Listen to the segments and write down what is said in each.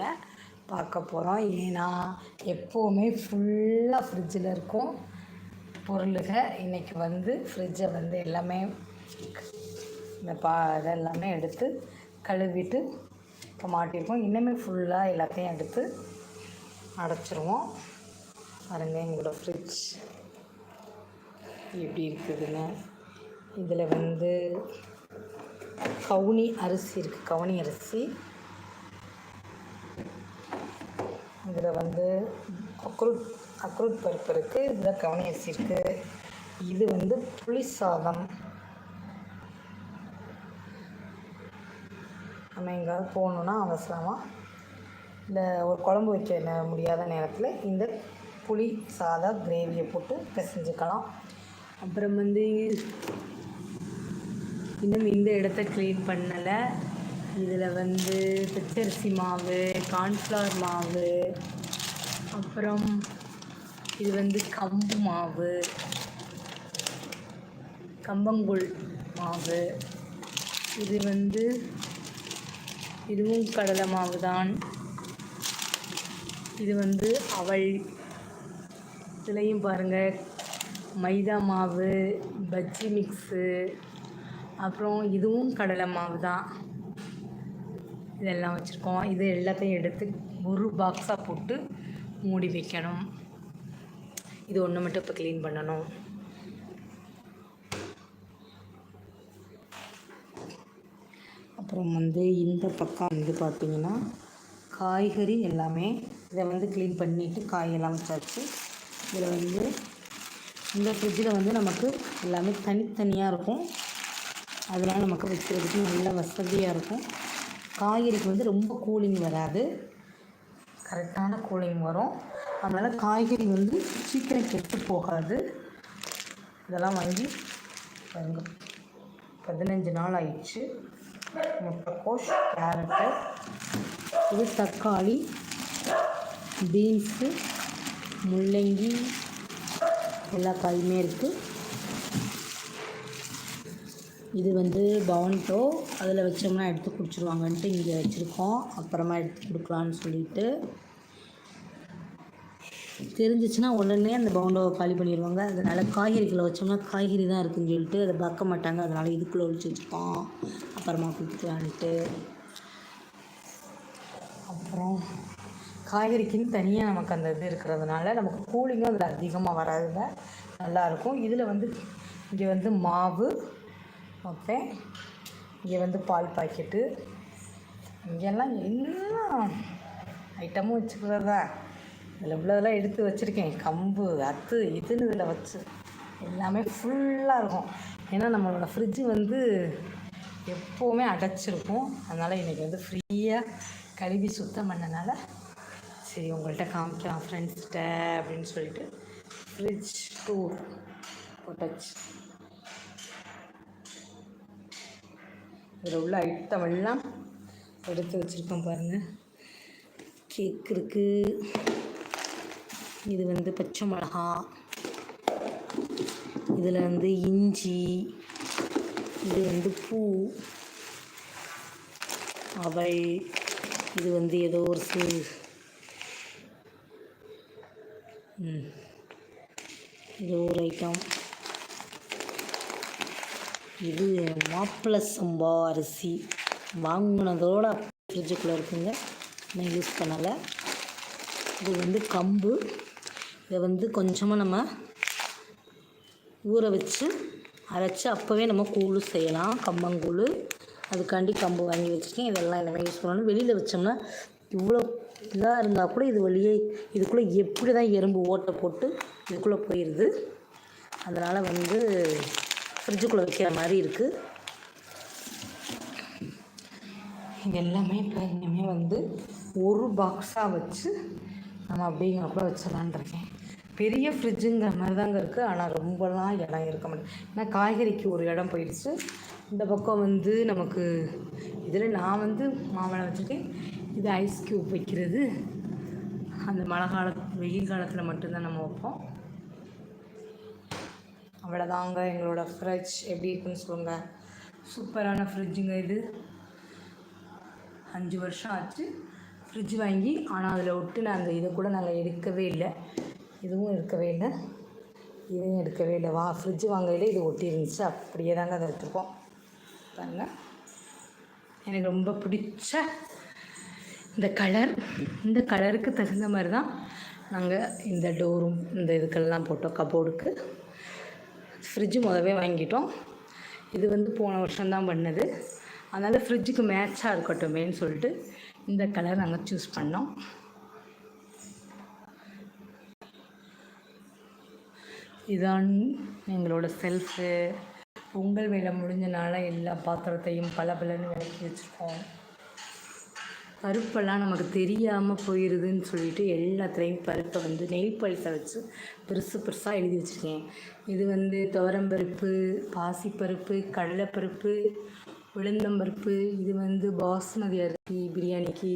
வீடியோவில் பார்க்க போகிறோம். ஏன்னா எப்போவுமே ஃபுல்லாக ஃப்ரிட்ஜில் இருக்கும் பொருளுக இன்றைக்கி வந்து ஃப்ரிட்ஜை வந்து எல்லாமே இந்த பா இதெல்லாமே எடுத்து கழுவிட்டு இப்போ மாட்டியிருக்கோம். இன்னுமே ஃபுல்லாக எல்லாத்தையும் எடுத்து அடைச்சிருவோம். பாருங்க எங்களோட ஃப்ரிட்ஜ் எப்படி இருக்குதுன்னு. இதில் வந்து கவுனி அரிசி இருக்குது கவுனி அரிசி. இதில் வந்து அக்ரூட் அக்ரூட் பருப்பு இருக்குது இதில் கவுனி அரிசி இருக்குது இது வந்து புளி சாதம். நம்ம எங்கேயாவது போகணுன்னா அவசரமாக இந்த ஒரு குழம்பு வைக்க முடியாத நேரத்தில் இந்த புளி சாதம் கிரேவியை போட்டு பிசைஞ்சுக்கலாம். அப்புறம் வந்து இன்னும் இந்த இடத்த க்ளீன் பண்ணலை. இதில் வந்து பச்சரிசி மாவு கார்ன்ஃப்ளவர் மாவு அப்புறம் இது வந்து கம்பு மாவு கம்பங்கூழ் மாவு. இது வந்து இதுவும் கடலை மாவு தான். இது வந்து அவள் இதுலேயும் பாருங்கள் மைதா மாவு பஜ்ஜி மிக்ஸு அப்புறம் இதுவும் கடலை மாவு தான். இதெல்லாம் வச்சுருக்கோம். இது எல்லாத்தையும் எடுத்து ஒரு பாக்ஸாக போட்டு மூடி வைக்கணும். இது ஒன்று மட்டும் இப்போ க்ளீன் பண்ணணும். அப்புறம் வந்து இந்த பக்கம் வந்து பார்த்திங்கன்னா காய்கறி எல்லாமே இதை வந்து க்ளீன் பண்ணிவிட்டு காயெல்லாம் வச்சாச்சு. இதில் வந்து இந்த ஃப்ரிட்ஜில் வந்து நமக்கு எல்லாமே தனித்தனியாக இருக்கும். அதெல்லாம் நமக்கு வைக்கிறதுக்கு நல்ல வசதியாக இருக்கும். காய்கறிக்கு வந்து ரொம்ப கூலிங் வராது. கரெக்டான கூலிங் வரும். அதனால் காய்கறி வந்து சீக்கிரம் கெட்டு போகாது. இதெல்லாம் வாங்கி பாருங்க. பதினஞ்சு நாள் ஆயிடுச்சு. முட்டைக்கோஸ் கேரட்டு இது தக்காளி பீன்ஸு முள்ளங்கி எல்லா காயுமே இருக்குது இது வந்து பவன்டோ அதில் வச்சோம்னா எடுத்து குடிச்சிருவாங்கன்ட்டு இங்கே வச்சுருக்கோம். அப்புறமா எடுத்து கொடுக்கலான்னு சொல்லிட்டு. தெரிஞ்சிச்சுன்னா உடனே அந்த பவுண்டோவை காலி பண்ணிடுவாங்க அதனால் காய்கறிகளை வச்சோம்னா காய்கறி தான் இருக்குன்னு சொல்லிட்டு அதை பார்க்க மாட்டாங்க. அதனால் இதுக்குள்ளே ஒழிச்சு வச்சுருக்கோம். அப்புறமா கொடுத்துக்கலான்ட்டு அப்புறம் காய்கறிக்குன்னு தனியாக நமக்கு அந்த இது இருக்கிறதுனால நமக்கு கூலிங்கும் அதில் அதிகமாக வராதுல நல்லாயிருக்கும் இதில் வந்து இங்கே வந்து மாவு ஓகே. இங்கே வந்து பால் பாக்கெட்டு. இங்கெல்லாம் எல்லா ஐட்டமும் வச்சுக்கிறதா? இதில் உள்ளதெல்லாம் எடுத்து வச்சுருக்கேன். கம்பு அத்து இதுன்னு இதில் வச்சு. எல்லாமே ஃபுல்லாக இருக்கும். ஏன்னா நம்மளோட ஃப்ரிட்ஜு வந்து எப்போவுமே அடைச்சிருக்கும். அதனால் இன்றைக்கி வந்து ஃப்ரீயாக கழுவி சுத்தம் பண்ணனால சரி உங்கள்கிட்ட காமிக்கலாம் ஃப்ரெண்ட்ஸ்கிட்ட அப்படின்னு சொல்லிட்டு ஃப்ரிட்ஜ் டூர் போட்டாச்சு. இதில் உள்ள ஐட்டமெல்லாம் எடுத்து வச்சுருக்கோம் பாருங்கள் கேக் இருக்குது இது வந்து பச்சை மிளகா. இதில் வந்து இஞ்சி. இது வந்து பூ. அவை இது வந்து ஏதோ ஒரு சு ஏதோ ஒரு ஐட்டம். இது மாப்பிள்ளை சம்பா அரிசி. வாங்கினதோட ஃப்ரிட்ஜுக்குள்ளே இருக்குங்க. நான் யூஸ் பண்ணலை. இது வந்து கம்பு. இதை வந்து கொஞ்சமாக நம்ம ஊற வச்சு அரைச்சி அப்போவே நம்ம கூழ் செய்யலாம். கம்பங்கூழ் அதுக்காண்டி கம்பு வாங்கி வச்சுருக்கேன். இதெல்லாம் இனிமேல் யூஸ் பண்ணணும். வெளியில் வச்சோம்னா இவ்வளோ இதாக இருந்தால் கூட இது வழியே இதுக்குள்ளே எப்படி தான் எறும்பு ஓட்டை போட்டு இதுக்குள்ளே போயிடுது அதனால் வந்து ஃப்ரிட்ஜுக்குள்ளே வைக்கிற மாதிரி இருக்குது இது எல்லாமே இப்போ இனிமேல் வந்து ஒரு பாக்ஸாக வச்சு நம்ம அப்படியே கூட வச்சிடலான் இருக்கேன். பெரிய ஃப்ரிட்ஜுங்கிற மாதிரி தாங்க இருக்குது ஆனால் ரொம்பலாம் இடம் இருக்க மாட்டேன் ஏன்னா காய்கறிக்கு ஒரு இடம் போயிடுச்சு. இந்த பக்கம் வந்து நமக்கு இதில் நான் வந்து மாம்பழம் வச்சுருக்கேன். இது ஐஸ் க்யூப் வைக்கிறது. அந்த மழை காலத்து வெயில் காலத்தில் மட்டும்தான் நம்ம வைப்போம். அவ்வளோதாங்க எங்களோட ஃப்ரிட்ஜ் எப்படி இருக்குன்னு சொல்லுங்கள் சூப்பரான ஃப்ரிட்ஜுங்க இது. அஞ்சு வருஷம் ஆச்சு ஃப்ரிட்ஜ் வாங்கி ஆனால் அதில் விட்டு நாங்கள் இதை கூட நாங்கள் எடுக்கவே இல்லை. இதுவும் எடுக்கவே இல்லை. இதையும் எடுக்கவே இல்லை. வா ஃப்ரிட்ஜ் வாங்கையில் இது ஒட்டி இருந்துச்சு. அப்படியே தாங்க அதை எடுத்துருக்கோம் பாருங்க. எனக்கு ரொம்ப பிடிச்ச இந்த கலர் இந்த கலருக்கு தகுந்த மாதிரி தான் நாங்கள் இந்த டோரும் இந்த இதுக்கெல்லாம் போட்டோம் கபோர்டுக்கு ஃப்ரிட்ஜு முதவே வாங்கிட்டோம். இது வந்து போன வருஷம்தான் பண்ணது. அதனால் ஃப்ரிட்ஜுக்கு மேட்சாக இருக்கட்டுமேன்னு சொல்லிட்டு இந்த கலர் நாங்கள் சூஸ் பண்ணோம். இதான் எங்களோட செல்ஃபு பொங்கல் வேலை முடிஞ்சனால எல்லா பாத்திரத்தையும் பல பலன்னு விளக்கி வச்சுருக்கோம். பருப்பெல்லாம் நமக்கு தெரியாமல் போயிடுதுன்னு சொல்லிட்டு எல்லாத்துலேயும் பருப்பை வந்து நெல் பழுத்தை வச்சு பெருசு பெருசாக எழுதி வச்சுருக்கேன். இது வந்து துவரம்பருப்பு பாசிப்பருப்பு கடலைப்பருப்பு உளுந்தம்பருப்பு இது வந்து பாஸ்மதி அரிசி பிரியாணிக்கு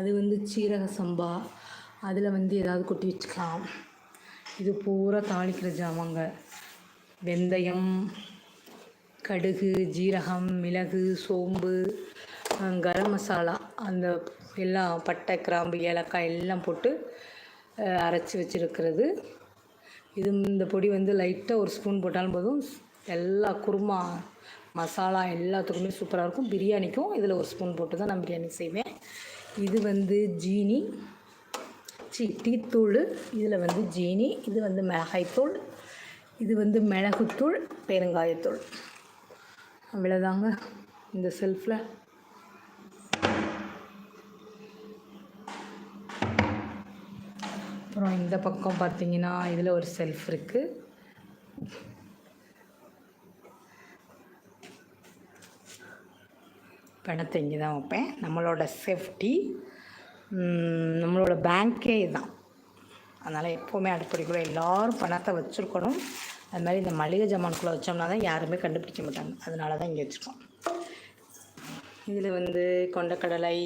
அது வந்து சீரக சம்பா அதில் வந்து ஏதாவது கொட்டி வச்சுக்கலாம். இது பூரா தாளிக்கிற ஜாமாங்க. வெந்தயம் கடுகு ஜீரகம் மிளகு சோம்பு கரம் மசாலா அந்த எல்லாம் பட்டை கிராம்பு ஏலக்காய் எல்லாம் போட்டு அரைச்சி வச்சுருக்கிறது. இது இந்த பொடி வந்து லைட்டாக ஒரு ஸ்பூன் போட்டாலும் போதும். எல்லா குருமா மசாலா எல்லாத்துக்குமே சூப்பராக இருக்கும். பிரியாணிக்கும் இதில் ஒரு ஸ்பூன் போட்டு தான் நான் பிரியாணி செய்வேன். இது வந்து ஜீனி சி டீத்தூள் இதில் வந்து ஜீனி இது வந்து மிளகாய்த்தூள் இது வந்து மிளகுத்தூள் பெருங்காயத்தூள். அவ்வளோதாங்க இந்த செல்ஃபில் அப்புறம் இந்த பக்கம் பார்த்தீங்கன்னா இதில் ஒரு செல்ஃப் இருக்குது பணத்தை இங்கே தான் வைப்பேன். நம்மளோட சேஃப்டி நம்மளோட பேங்க்கே இதுதான். அதனால் எப்போவுமே அடுப்படிக்குள்ளே எல்லோரும் பணத்தை வச்சுருக்கணும். அது மாதிரி இந்த மளிகை ஜாமான்குள்ளே வச்சோம்னா தான் யாருமே கண்டுபிடிக்க மாட்டாங்க. அதனால தான் இங்கே வச்சுருக்கோம் இதில் வந்து கொண்டக்கடலை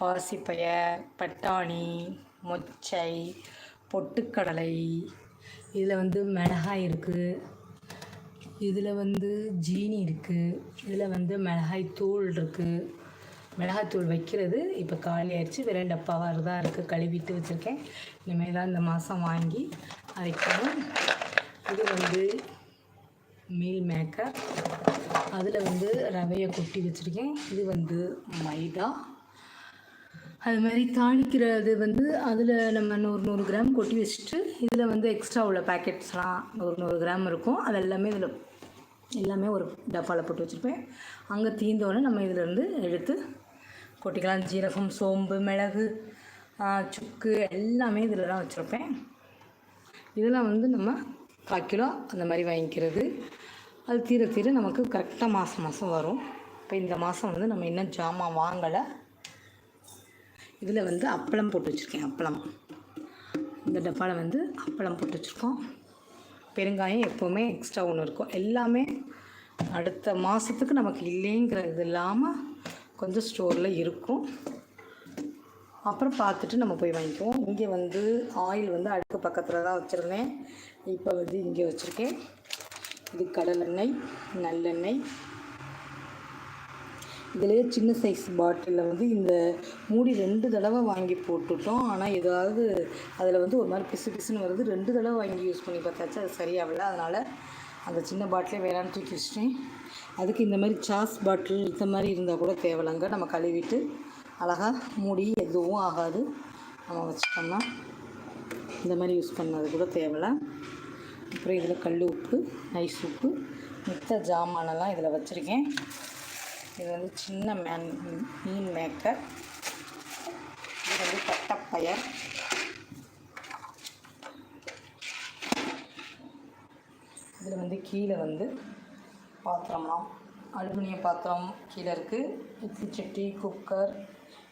பாசிப்பய பட்டாணி மொச்சை பொட்டுக்கடலை. இதில் வந்து மிளகாய் இருக்குது இதில் வந்து ஜீனி இருக்குது இதில் வந்து மிளகாய் தூள் இருக்குது மிளகாய் தூள் வைக்கிறது இப்போ காலி ஆயிடுச்சு. வெறும் டப்பாவாக தான் இருக்குது கழுவிட்டு வச்சுருக்கேன். இனிமேல் தான் இந்த மாதம் வாங்கி அரைக்கணும். இது வந்து மீல் மேக்கர். அதில் வந்து ரவையை கொட்டி வச்சுருக்கேன். இது வந்து மைதா. அது மாதிரி தாளிக்கிறது வந்து அதில் நம்ம நூறு நூறு கிராம் கொட்டி வச்சுட்டு இதில் வந்து எக்ஸ்ட்ரா உள்ள பேக்கெட்ஸ்லாம் நூறு நூறு கிராம் இருக்கும். அது எல்லாமே இதில் எல்லாமே ஒரு டப்பாவில் போட்டு வச்சுருப்பேன். அங்கே தீந்தோடனே நம்ம இதிலேருந்து எடுத்து கொட்டிக்கலாம். ஜீரகம் சோம்பு மிளகு சுக்கு எல்லாமே இதில் தான் வச்சுருப்பேன். இதெல்லாம் வந்து நம்ம கால் கிலோ அந்த மாதிரி வாங்கிக்கிறது. அது தீர தீர நமக்கு கரெக்டாக மாதம் மாதம் வரும். இப்போ இந்த மாதம் வந்து நம்ம இன்னும் ஜாமான் வாங்கலை. இதில் வந்து அப்பளம் போட்டு வச்சுருக்கேன் அப்பளம். இந்த டப்பாவில் வந்து அப்பளம் போட்டு வச்சுருக்கோம். பெருங்காயம் எப்போவுமே எக்ஸ்ட்ரா ஒன்று இருக்கும். எல்லாமே அடுத்த மாதத்துக்கு நமக்கு இல்லைங்கிற இது இல்லாமல் கொஞ்சம் ஸ்டோரில் இருக்கும். அப்புறம் பார்த்துட்டு நம்ம போய் வாங்கிக்குவோம். இங்கே வந்து ஆயில் வந்து அடுக்கு பக்கத்தில் தான் வச்சுருந்தேன். இப்போ வந்து இங்கே வச்சுருக்கேன். இது கடலெண்ணெய் நல்லெண்ணெய் இதுலேயே சின்ன சைஸ் பாட்டிலில் வந்து இந்த மூடி ரெண்டு தடவை வாங்கி போட்டுட்டோம். ஆனால் ஏதாவது அதில் வந்து ஒரு மாதிரி பிசு பிசுன்னு வருது. ரெண்டு தடவை வாங்கி யூஸ் பண்ணி பார்த்தாச்சு அது சரியாகல அதனால் அந்த சின்ன பாட்டிலே வேணான்னு தூக்கி வச்சிட்டேன். அதுக்கு இந்த மாதிரி சாஸ் பாட்டில் இந்த மாதிரி இருந்தால் கூட தேவலைங்க நம்ம கழுவிட்டு அழகாக மூடி எதுவும் ஆகாது. நம்ம வச்சுட்டோம்னா இந்த மாதிரி யூஸ் பண்ணது கூட தேவையில்ல. அப்புறம் இதில் கல் உப்பு நைஸ் உப்பு மித்த ஜாமானெல்லாம் இதில் வச்சுருக்கேன். இது வந்து சின்ன மேன் மீன் மேக்கர். இது வந்து தட்டப்பயர். இதில் வந்து கீழே வந்து பாத்திரம்லாம். அலுமினிய பாத்திரம் கீழே இருக்குது இட்லி சட்டி குக்கர்.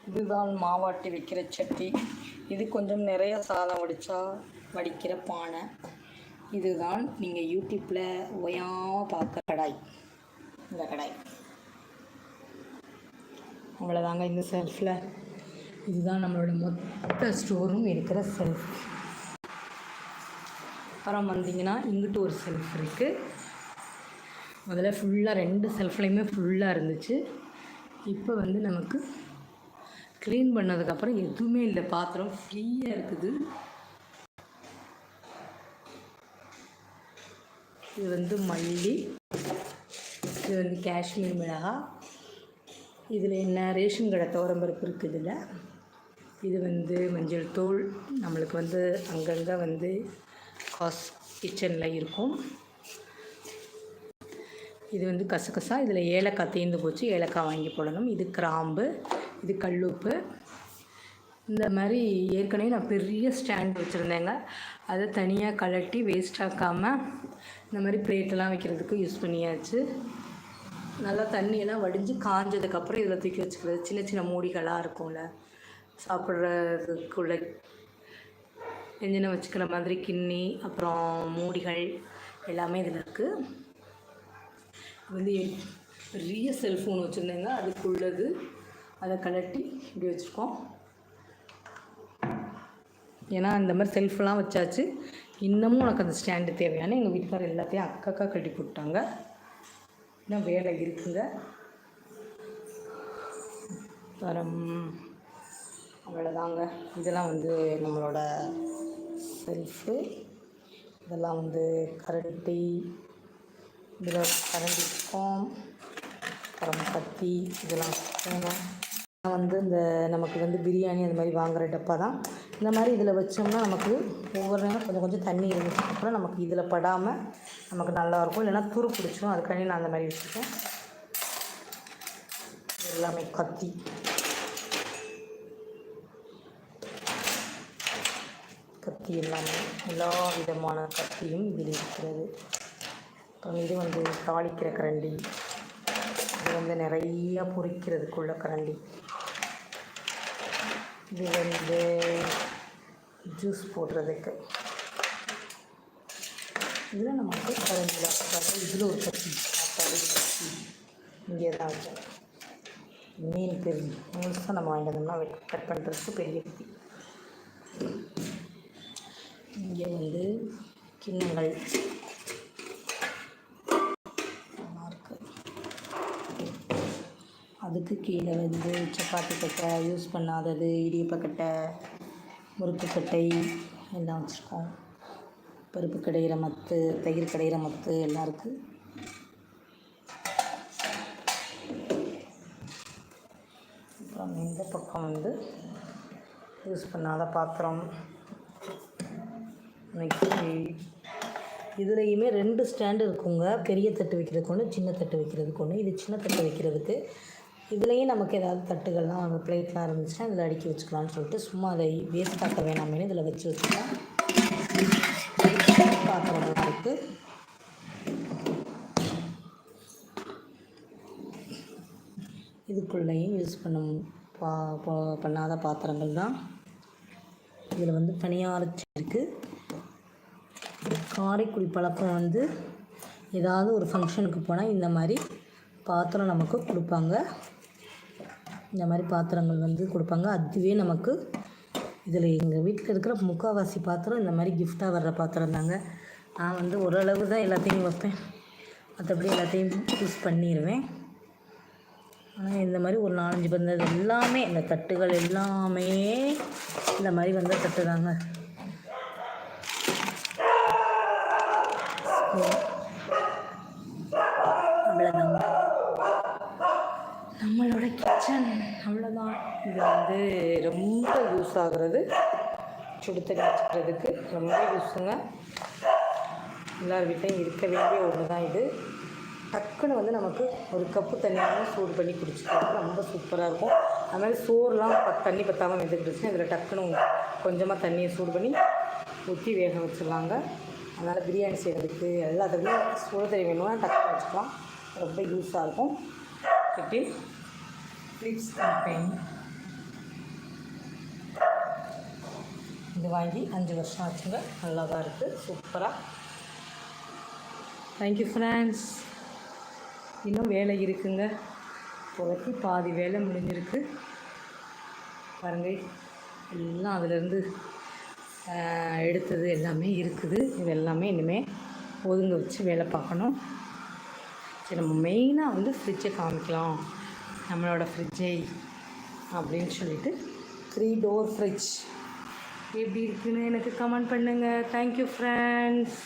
இதுதான் மாவாட்டி வைக்கிற சட்டி. இது கொஞ்சம் நிறைய சாதம் வடித்தா வடிக்கிற பானை. இதுதான் நீங்கள் யூடியூப்பில் ஓயாமல் பார்க்குற கடாய். இந்த கடாய். அவ்வளோதாங்க இந்த செல்ஃபில் இதுதான் நம்மளோட மொத்த ஸ்டோரும் இருக்கிற செல்ஃப் அப்புறம் வந்தீங்கன்னா இங்கிட்டு ஒரு செல்ஃப் இருக்குது முதல்ல ஃபுல்லாக ரெண்டு செல்ஃப்லேயுமே ஃபுல்லாக இருந்துச்சு. இப்போ வந்து நமக்கு க்ளீன் பண்ணதுக்கப்புறம் எதுவுமே இல்லை. பாத்திரம் ஃப்ரீயாக இருக்குது. இது வந்து மல்லி. இது வந்து காஷ்மீர் மிளகாய் இதில் என்ன ரேஷன் கடை துவரம்பருப்பு இருக்குது இதில் இது வந்து மஞ்சள் தூள் நம்மளுக்கு வந்து அங்கங்கே வந்து காஸ் கிச்சனில் இருக்கும். இது வந்து கசகசா இதில் ஏலக்காய் தேர்ந்து போச்சு ஏலக்காய் வாங்கி போடணும். இது கிராம்பு இது கல்லுப்பு. இந்த மாதிரி ஏற்கனவே நான் பெரிய ஸ்டாண்ட் வச்சுருந்தேங்க. அதை தனியாக கலட்டி வேஸ்ட் ஆக்காமல் இந்த மாதிரி பிளேட்டெல்லாம் வைக்கிறதுக்கு யூஸ் பண்ணியாச்சு. நல்லா தண்ணியெல்லாம் வடிஞ்சு காஞ்சதுக்கப்புறம் இதில் தூக்கி வச்சுக்கிறது. சின்ன சின்ன மூடிகளாக இருக்கும்ல. சாப்பிட்றதுக்குள்ள எஞ்சினை வச்சுக்கிற மாதிரி கிண்ணி அப்புறம் மூடிகள் எல்லாமே இதில் இருக்குது வந்து பெரிய செல்ஃபோன் வச்சுருந்தேங்க. அதுக்குள்ளது அதை கலட்டி இப்படி வச்சுருக்கோம். ஏன்னா இந்த மாதிரி செல்ஃபெல்லாம் வச்சாச்சு. இன்னமும் உனக்கு அந்த ஸ்டாண்டு தேவையான எங்கள் வீட்டுக்காரர் எல்லாத்தையும் அக்கக்கா கட்டி போட்டாங்க இன்னும் வேலை இருக்குங்க. அப்புறம் அவ்வளோதாங்க இதெல்லாம் வந்து நம்மளோட செல்ஃபு இதெல்லாம் வந்து கரண்டி. இதில் கரண்டி இருக்கும் அப்புறம் கத்தி இதெல்லாம் வேணும் வந்து இந்த நமக்கு வந்து பிரியாணி அந்த மாதிரி வாங்குகிற டப்பா தான். இந்த மாதிரி இதில் வச்சோம்னா நமக்கு ஒவ்வொரு நேரம் கொஞ்சம் கொஞ்சம் தண்ணி இருந்துச்சு. அப்புறம் நமக்கு இதில் படாமல் நமக்கு நல்லாயிருக்கும். இல்லைன்னா துரு பிடிச்சிடும் அதுக்காண்டி நான் அந்த மாதிரி வச்சுருக்கேன் எல்லாமே கத்தி. கத்தி எல்லாமே. எல்லா விதமான கத்தியும் இதில் இருக்கிறது. அப்புறம் இது வந்து தாளிக்கிற கரண்டி. இது வந்து நிறையா பொறிக்கிறதுக்குள்ள கரண்டி. இது வந்து ஜூஸ் போடுறதுக்கு. இதில் நமக்கு கரண்டியில் இதில் ஒரு கத்தி சாப்பாடு கத்தி இங்கே தான் வச்சேன் மீன் பெரிய முழுசாக நம்ம வாங்கிட்டு கட் பண்ணுறதுக்கு பெரிய கத்தி இங்கே வந்து கிண்ணங்கள். அதுக்கு கீழே வந்து சப்பாத்தி கட்டை யூஸ் பண்ணாதது இடியப்பக்கட்டை முறுக்குக்கட்டை எல்லாம் வச்சுருக்கோம். பருப்பு கடையிற மத்து தயிர் கடையிற மத்து எல்லாம் இருக்குது அப்புறம் இந்த பக்கம் வந்து யூஸ் பண்ணாத பாத்திரம். மிக்ஸி இதுலேயுமே ரெண்டு ஸ்டாண்டு இருக்குங்க. பெரிய தட்டு வைக்கிறதுக்கு ஒன்று சின்ன தட்டு வைக்கிறதுக்கு ஒன்று இது சின்ன தட்டு வைக்கிறதுக்கு இதுலேயும் நமக்கு ஏதாவது தட்டுகள்லாம் பிளேட்லாம் இருந்துச்சுன்னா இதில் அடுக்கி வச்சுக்கலாம்னு சொல்லிட்டு சும்மா அதை வேஸ்ட் ஆக்க வேணாமேனு இதில் வச்சு வச்சுக்கலாம் பாத்திரம்லாம் இருக்குது இதுக்குள்ளேயும் யூஸ் பண்ண பா பண்ணாத பாத்திரங்கள் தான். இதில் வந்து தனியார் இருக்குது காரைக்குடி பழக்கம் வந்து ஏதாவது ஒரு ஃபங்க்ஷனுக்கு போனால் இந்த மாதிரி பாத்திரம் நமக்கு கொடுப்பாங்க. இந்த மாதிரி பாத்திரங்கள் வந்து கொடுப்பாங்க. அதுவே நமக்கு இதில் எங்கள் வீட்டில் இருக்கிற முக்கால்வாசி பாத்திரம் இந்த மாதிரி கிஃப்டாக வர்ற பாத்திரம் தாங்க. நான் வந்து ஓரளவு தான் எல்லாத்தையும் வைப்பேன். மற்றபடி எல்லாத்தையும் யூஸ் பண்ணிடுவேன் ஆனால் இந்த மாதிரி ஒரு நாலஞ்சு பந்தது எல்லாமே இந்த தட்டுகள் எல்லாமே இந்த மாதிரி வந்த தட்டு தாங்க. அவ்வளோதாங்க நம்மளோட கிச்சன் அவ்வளோதான் இது வந்து ரொம்ப யூஸ் ஆகுறது. சுடு தண்ணி வச்சுக்கிறதுக்கு ரொம்ப யூஸுங்க எல்லார் வீட்லையும் இருக்க வேண்டிய ஒன்று தான் இது. டக்குன்னு வந்து நமக்கு ஒரு கப்பு தண்ணியாகவும் சூடு பண்ணி குடிச்சிக்கலாம் ரொம்ப சூப்பராக இருக்கும். அது மாதிரி சோறுலாம் பத் தண்ணி பற்றாமல் வெந்துக்கிடுச்சுன்னா இதில் டக்குன்னு கொஞ்சமாக தண்ணியை சூடு பண்ணி ஊற்றி வேக வச்சிடலாங்க. அதனால் பிரியாணி செய்கிறதுக்கு எல்லாத்துக்குமே சூடு தண்ணி வேணும்னா டக்குன்னு வச்சுக்கலாம். ரொம்ப யூஸாக இருக்கும். கட்டி ஃப்ளிப்ஸ் கம்பெனி இது வாங்கி அஞ்சு வருஷம் ஆச்சுங்க. நல்லா தான் இருக்குது சூப்பராக தேங்க்யூ ஃப்ரெண்ட்ஸ் இன்னும் வேலை இருக்குங்க. இப்போதைக்கு பாதி வேலை முடிஞ்சிருக்கு. பாருங்க எல்லாம் அதிலேருந்து எடுத்தது எல்லாமே இருக்குது. இது எல்லாமே இனிமேல் ஒதுங்க வச்சு வேலை பார்க்கணும். சரி நம்ம மெயினாக வந்து ஃப்ரிட்ஜை காமிக்கலாம். நம்மளோட ஃப்ரிட்ஜை அப்படின்னு சொல்லிட்டு த்ரீ டோர் ஃப்ரிட்ஜ் எப்படி இருக்குன்னு எனக்கு கமெண்ட் பண்ணுங்கள் தேங்க்யூ ஃப்ரெண்ட்ஸ்